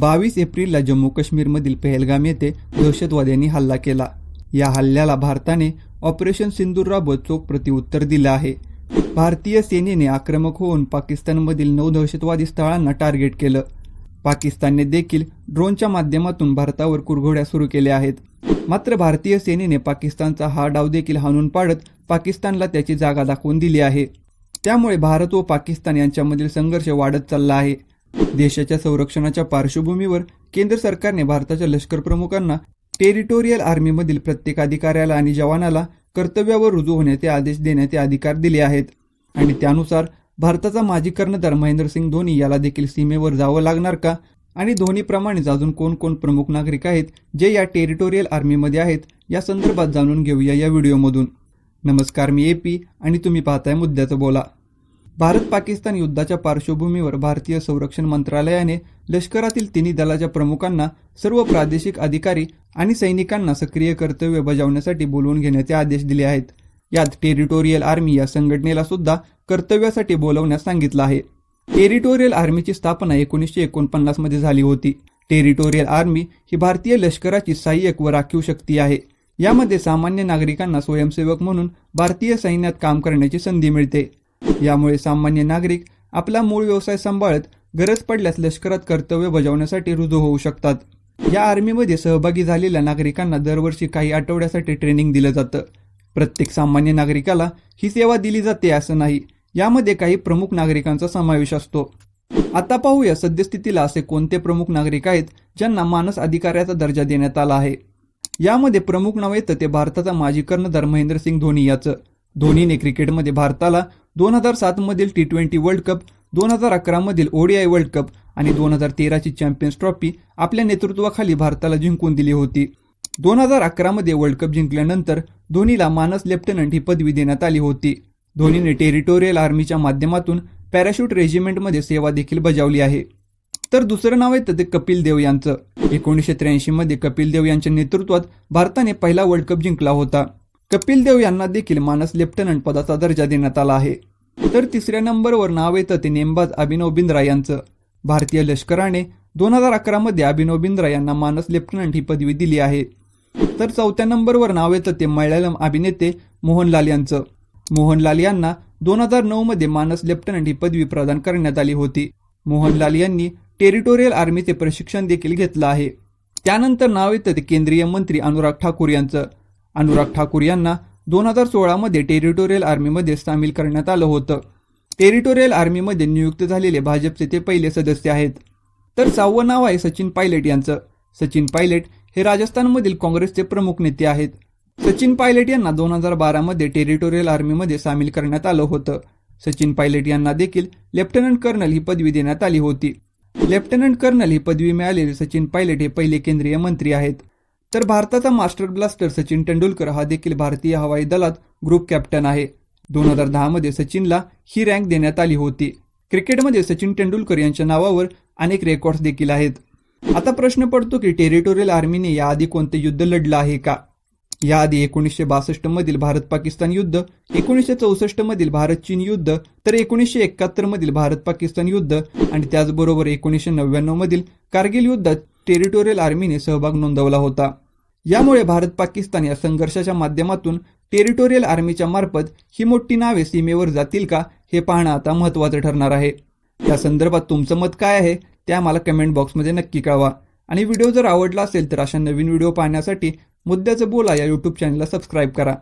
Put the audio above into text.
बावीस एप्रिलला जम्मू काश्मीरमधील पहलगाम येथे दहशतवाद्यांनी हल्ला केला. या हल्ल्याला भारताने ऑपरेशन सिंदूर राबत चोख प्रतिउत्तर दिलं आहे. भारतीय सेनेने आक्रमक होऊन पाकिस्तानमधील नऊ दहशतवादी स्थळांना टार्गेट केलं. पाकिस्तानने देखील ड्रोनच्या माध्यमातून भारतावर कुरघोड्या सुरू केल्या आहेत. मात्र भारतीय सेनेने पाकिस्तानचा हा डाव देखील हाणून पाडत पाकिस्तानला त्याची जागा दाखवून दिली आहे. त्यामुळे भारत व पाकिस्तान यांच्यामधील संघर्ष वाढत चालला आहे. देशाच्या संरक्षणाच्या पार्श्वभूमीवर केंद्र सरकारने भारताच्या लष्कर प्रमुखांना टेरिटोरियल आर्मीमधील प्रत्येक अधिकाऱ्याला आणि जवानाला कर्तव्यावर रुजू होण्याचे आदेश देण्याचे अधिकार दिले आहेत. आणि त्यानुसार भारताचा माजी कर्णधार महेंद्रसिंग धोनी याला देखील सीमेवर जावं लागणार का? आणि धोनीप्रमाणेच अजून कोण कोण प्रमुख नागरिक आहेत जे या टेरिटोरियल आर्मीमध्ये आहेत? या संदर्भात जाणून घेऊया या व्हिडिओमधून. नमस्कार मी ए पी आणि तुम्ही पाहताय मुद्द्याचं बोला. भारत पाकिस्तान युद्धाच्या पार्श्वभूमीवर भारतीय संरक्षण मंत्रालयाने लष्करातील तिन्ही दलाच्या प्रमुखांना सर्व प्रादेशिक अधिकारी आणि सैनिकांना सक्रिय कर्तव्य बजावण्यासाठी बोलवून घेण्याचे आदेश दिले आहेत. यात टेरिटोरियल आर्मी या संघटनेला सुद्धा कर्तव्यासाठी बोलवण्यास सांगितलं आहे. टेरिटोरियल आर्मीची स्थापना एकोणीसशे एकोणपन्नासमध्ये झाली होती. टेरिटोरियल आर्मी ही भारतीय लष्कराची सहाय्यक व राखीव शक्ती आहे. यामध्ये सामान्य नागरिकांना स्वयंसेवक म्हणून भारतीय सैन्यात काम करण्याची संधी मिळते. यामुळे सामान्य नागरिक आपला मूळ व्यवसाय सांभाळत गरज पडल्यास लष्करात कर्तव्य बजावण्यासाठी रुजू होऊ शकतात. या आर्मीमध्ये सहभागी झालेल्या नागरिकांना दरवर्षी काही आठवड्यासाठी ट्रेनिंग दिलं जातं. प्रत्येक सामान्य नागरिकाला ही सेवा दिली जाते असं नाही यामध्ये काही प्रमुख नागरिकांचा समावेश असतो. आता पाहूया सद्यस्थितीला असे कोणते प्रमुख नागरिक आहेत ज्यांना मानस अधिकाऱ्याचा दर्जा देण्यात आला आहे. यामध्ये प्रमुख नाव येतं ते भारताचा माजी कर्णधार महेंद्रसिंग धोनी याचं. धोनीने क्रिकेटमध्ये भारताला दोन हजार सातमधील टी ट्वेंटी वर्ल्ड कप दोन हजार अकरामधील ओडीआय वर्ल्ड कप आणि दोन हजार तेराची चॅम्पियन्स ट्रॉफी आपल्या नेतृत्वाखाली भारताला जिंकून दिली होती. दोन हजार अकरामध्ये वर्ल्ड कप जिंकल्यानंतर धोनीला मानस लेफ्टनंट ही पदवी देण्यात आली होती. धोनीने टेरिटोरियल आर्मीच्या माध्यमातून पॅराशूट रेजिमेंटमध्ये सेवा देखील बजावली आहे. तर दुसरं नाव येतं ते कपिल देव यांचं. एकोणीसशे त्र्याऐंशी मध्ये कपिल देव यांच्या नेतृत्वात भारताने पहिला वर्ल्ड कप जिंकला होता. कपिल देव यांना देखील मानस लेफ्टनंट पदाचा दर्जा देण्यात आला आहे. तर तिसऱ्या नंबरवर नाव येतं ते नेमबाज अभिनव बिंद्रा यांचं. भारतीय लष्कराने दोन हजार अकरामध्ये अभिनव बिंद्रा यांना मानस लेफ्टनंट ही पदवी दिली आहे. तर चौथ्या नंबरवर नाव येतं ते मल्याळम अभिनेते मोहनलाल यांचं. मोहनलाल यांना दोन हजार नऊमध्ये मानस लेफ्टनंट ही पदवी प्रदान करण्यात आली होती. मोहनलाल यांनी टेरिटोरियल आर्मीचे प्रशिक्षण देखील घेतलं आहे. त्यानंतर नाव येतं ते केंद्रीय मंत्री अनुराग ठाकूर यांचं. अनुराग ठाकूर यांना दोन हजार सोळामध्ये टेरिटोरियल आर्मीमध्ये सामील करण्यात आलं होतं. टेरिटोरियल आर्मीमध्ये नियुक्त झालेले भाजपचे ते पहिले सदस्य आहेत. तर सहावं नाव आहे सचिन पायलट यांचं. सचिन पायलट हे राजस्थानमधील काँग्रेसचे प्रमुख नेते आहेत. सचिन पायलट यांना दोन हजार बारामध्ये टेरिटोरियल आर्मीमध्ये सामील करण्यात आलं होतं. सचिन पायलट यांना देखील लेफ्टनंट कर्नल ही पदवी देण्यात आली होती. लेफ्टनंट कर्नल ही पदवी मिळालेले सचिन पायलट हे पहिले केंद्रीय मंत्री आहेत. तर भारताचा मास्टर ब्लास्टर सचिन तेंडुलकर हा देखील भारतीय हवाई दलात ग्रुप कॅप्टन आहे. दोन हजार दहामध्ये सचिनला ही रँक देण्यात आली होती. क्रिकेटमध्ये सचिन तेंडुलकर यांच्या नावावर अनेक रेकॉर्ड्स देखील आहेत. आता प्रश्न पडतो की टेरिटोरियल आर्मीने याआधी कोणते युद्ध लढलं आहे का? याआधी एकोणीसशे बासष्ट मधील भारत पाकिस्तान युद्ध एकोणीसशे चौसष्ट मधील भारत चीन युद्ध तर एकोणीसशे एकाहत्तर मधील भारत पाकिस्तान युद्ध आणि त्याचबरोबर एकोणीसशे नव्याण्णव मधील कारगिल युद्धात टेरिटोरियल आर्मीने सहभाग नोंदवला होता. यामुळे भारत पाकिस्तान या संघर्षाच्या माध्यमातून टेरिटोरियल आर्मीच्या मार्फत ही मोठी नावे सीमेवर जातील का हे पाहणं आता महत्त्वाचं ठरणार आहे. या संदर्भात तुमचं मत काय आहे ते आम्हाला कमेंट बॉक्समध्ये नक्की कळवा. आणि व्हिडिओ जर आवडला असेल तर अशा नवीन व्हिडिओ पाहण्यासाठी मुद्द्याचं बोला या यूट्यूब चॅनलला सबस्क्राईब करा.